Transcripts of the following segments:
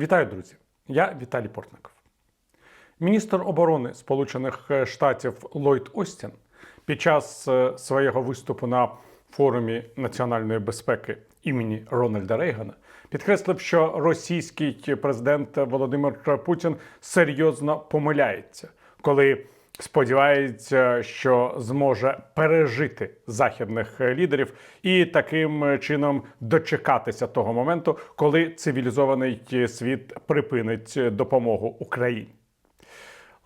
Вітаю, друзі! Я Віталій Портников. Міністр оборони Сполучених Штатів Ллойд Остін під час е, свого виступу на форумі національної безпеки імені Рональда Рейгана підкреслив, що російський президент Володимир Путін серйозно помиляється, коли сподівається, що зможе пережити західних лідерів і таким чином дочекатися того моменту, коли цивілізований світ припинить допомогу Україні.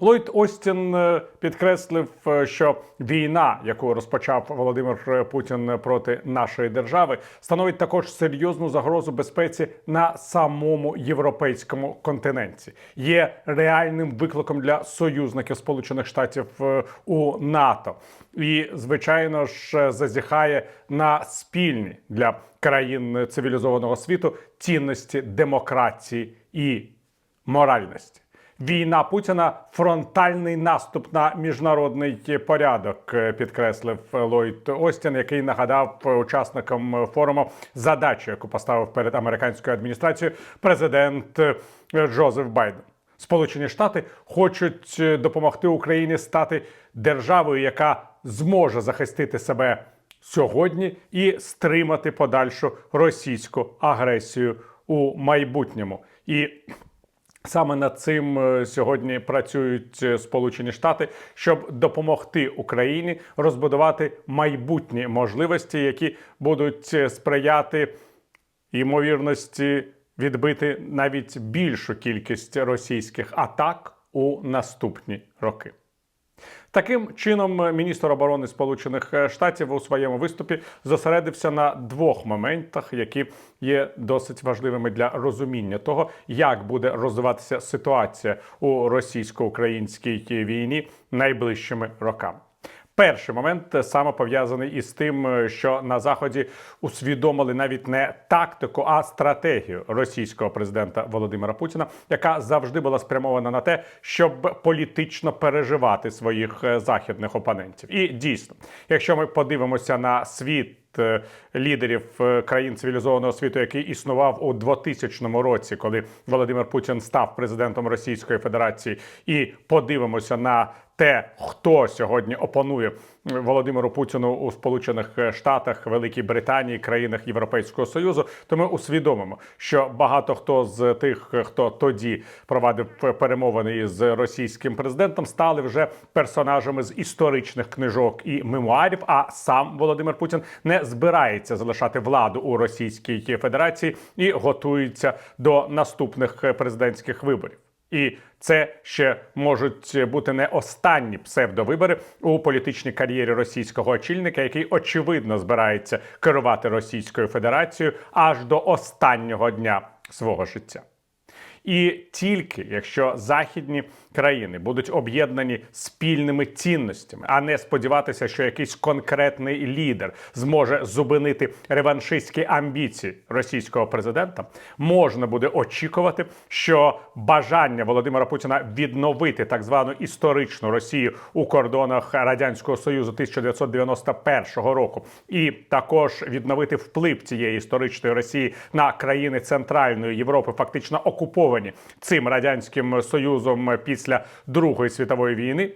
Ллойд Остін е, підкреслив, е, що війна, яку розпочав Володимир Путін проти нашої держави, становить також серйозну загрозу безпеці на самому європейському континенті. Є реальним викликом для союзників Сполучених Штатів е, у НАТО, і звичайно ж зазіхає на спільні для країн цивілізованого світу цінності демократії і моральності. Війна Путіна фронтальний наступ на міжнародний порядок, е, підкреслив Ллойд Остін, який нагадав учасникам форуму задачу, яку поставив перед американською адміністрацією президент е, Джозеф Байден. Сполучені Штати хочуть е, допомогти Україні стати державою, яка зможе захистити себе сьогодні і стримати подальшу російську агресію у майбутньому. І Саме над цим е, сьогодні працюють е, Сполучені Штати, щоб допомогти Україні розбудувати майбутні можливості, які будуть е, сприяти ймовірності відбити навіть більшу кількість російських атак у наступні роки. Таким чином, міністр оборони Сполучених Штатів у своєму виступі зосередився на двох моментах, які є досить важливими для розуміння того, як буде розвиватися ситуація у російсько-українській війні найближчими роками. Перший момент саме пов'язаний із тим, що на заході усвідомили навіть не тактику, а стратегію російського президента Володимира Путіна, яка завжди була спрямована на те, щоб політично переживати своїх е, західних опонентів. І дійсно, якщо ми подивимося на світ. Е, Лідерів е, країн цивілізованого світу, який існував у 2000 році, коли Володимир Путін став президентом Російської Федерації, і подивимося на те, хто сьогодні опонує Володимиру Путіну у Сполучених Штатах, Великій Британії, країнах Європейського Союзу, то ми усвідомимо, що багато хто з тих, хто тоді провадив перемовини із російським президентом, стали вже персонажами з історичних книжок і мемуарів. А сам Володимир Путін не збирається залишати владу у Російській Федерації і готується до наступних президентських виборів. І це ще можуть бути не останні псевдовибори у політичній кар'єрі російського очільника, який очевидно збирається керувати Російською Федерацією аж до останнього дня свого життя. І тільки якщо західні країни будуть об'єднані спільними цінностями, а не сподіватися, що якийсь конкретний лідер зможе зупинити реваншистські амбіції російського президента, можна буде очікувати, що бажання Володимира Путіна відновити так звану історичну Росію у кордонах радянського союзу 1991 року, і також відновити вплив цієї історичної Росії на країни Центральної Європи, фактично окуповані цим радянським союзом після Другої світової війни.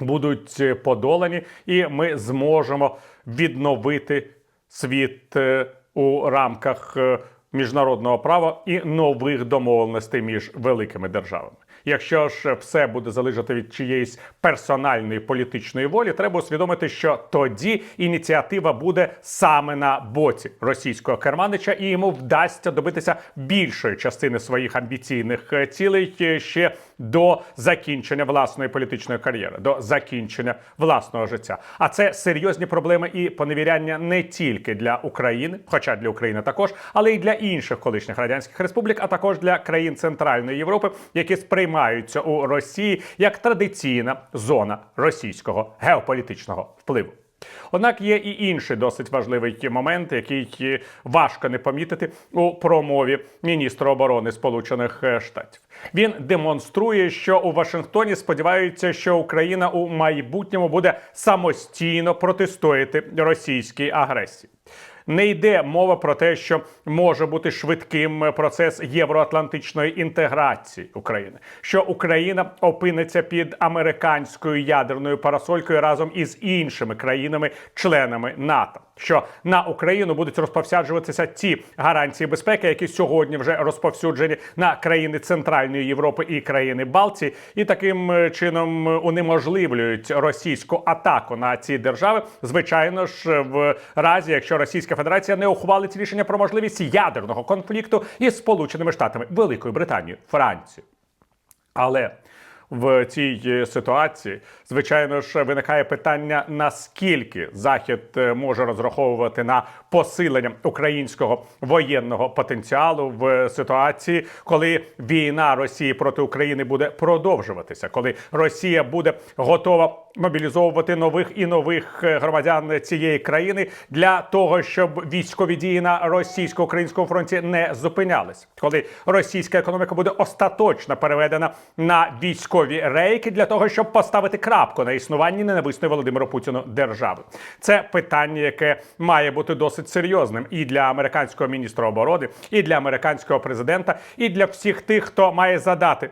Будуть подолані, і ми зможемо відновити світ е, у рамках е, міжнародного права і нових домовленостей між великими державами. Якщо ж все буде залежати від чиєїсь персональної політичної волі, треба усвідомити, що тоді ініціатива буде саме на боці російського керманича, і йому вдасться добитися більшої частини своїх амбіційних цілей е, ще до закінчення власної політичної кар'єри, до закінчення власного життя. А це серйозні проблеми і поневіряння не тільки для України, хоча для України також, але й для інших колишніх радянських республік, а також для країн Центральної Європи, які сприймаються у Росії як традиційна зона російського геополітичного впливу. Однак є і інший досить важливий момент, який важко не помітити у промові міністра оборони Сполучених е, Штатів. Він демонструє, що у Вашингтоні сподіваються, що Україна у майбутньому буде самостійно протистояти російській агресії. Не йде мова про те, що може бути швидким процес євроатлантичної інтеграції України, що Україна опиниться під американською ядерною парасолькою разом із іншими країнами-членами НАТО. Що на Україну будуть розповсяджуватися ті гарантії безпеки, які сьогодні вже розповсюджені на країни Центральної Європи і країни Балтії, і таким е, чином е, унеможливлюють російську атаку на ці держави. Звичайно ж, в разі, якщо Російська Федерація не ухвалить рішення про можливість ядерного конфлікту із Сполученими Штатами Великою Британією, Францією. Але в цій е, ситуації, звичайно ж, виникає питання, наскільки Захід е, може розраховувати на посилення українського воєнного потенціалу в ситуації, коли війна Росії проти України буде продовжуватися, коли Росія буде готова мобілізовувати нових і нових е, громадян цієї країни для того, щоб військові дії на російсько-українському фронті не зупинялись, коли російська економіка буде остаточно переведена на військові рейки для того, щоб поставити крапку на існуванні ненависної Володимиру Путіну держави. Це питання, яке має бути досить серйозним і для американського міністра оборони, і для американського президента, і для всіх тих, хто має задати.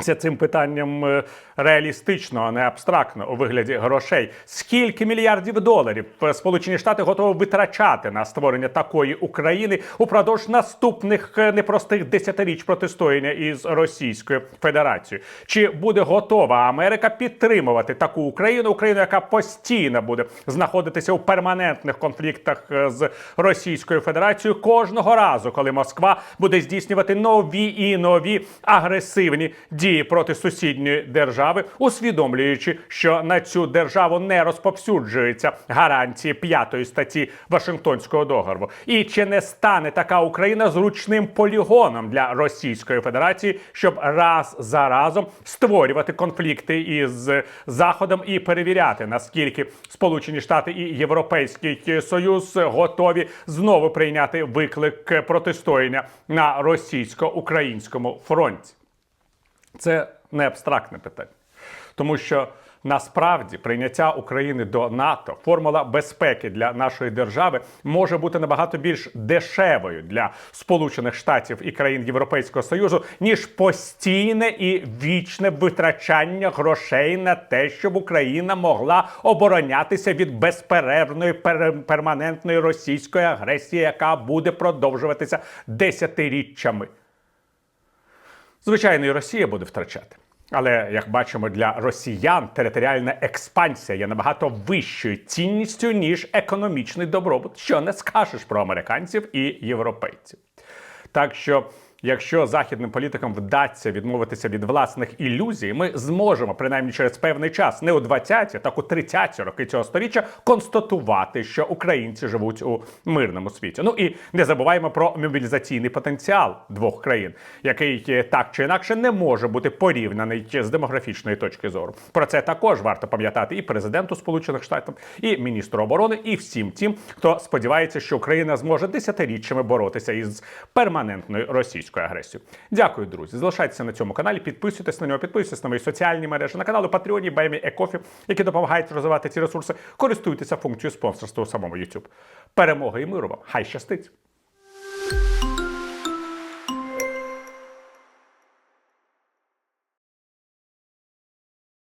Цим питанням е, реалістично, а не абстрактно у вигляді грошей. Скільки мільярдів доларів Сполучені Штати готові витрачати на створення такої України упродовж наступних е, непростих десятиріч протистояння із Російською Федерацією? Чи буде готова Америка підтримувати таку Україну, Україну, яка постійно буде знаходитися у перманентних конфліктах е, з Російською Федерацією кожного разу, коли Москва буде здійснювати нові і нові агресивні дії проти сусідньої держави, усвідомлюючи, що на цю державу не розповсюджуються гарантії п'ятої статті Вашингтонського договору, і чи не стане така Україна зручним полігоном для Російської Федерації, щоб раз за разом створювати конфлікти із Заходом і перевіряти наскільки Сполучені Штати і Європейський Союз готові знову прийняти виклик протистояння на російсько-українському фронті. Це не абстрактне питання, тому що насправді прийняття України до НАТО, формула безпеки для нашої держави може бути набагато більш дешевою для Сполучених Штатів і країн Європейського Союзу, ніж постійне і вічне витрачання грошей на те, щоб Україна могла оборонятися від безперервної пер- перманентної російської агресії, яка буде продовжуватися десятиріччями. Звичайно, і Росія буде втрачати. Але як бачимо, для росіян територіальна експансія є набагато вищою цінністю, ніж економічний добробут, що не скажеш про американців і європейців. Так що, якщо західним політикам вдасться відмовитися від власних ілюзій, ми зможемо принаймні через певний час, не у 20-ті, так у 30-ті роки цього сторіччя, констатувати, що українці живуть у мирному світі. Ну і не забуваємо про мобілізаційний потенціал двох країн, який е, так чи інакше не може бути порівняний з демографічної точки зору. Про це також варто пам'ятати і президенту Сполучених Штатів, і міністру оборони, і всім тим, хто сподівається, що Україна зможе десятиріччями боротися із перманентною російською агресією. Дякую, друзі. Залишайтеся на цьому каналі, підписуйтесь на нього, підписуйтесь на мої соціальні мережі, на канали Patreon, Баймі Екофі, які допомагають розвивати ці ресурси. Користуйтеся функцією спонсорства у самому YouTube. Перемоги і миру вам! Хай щастить!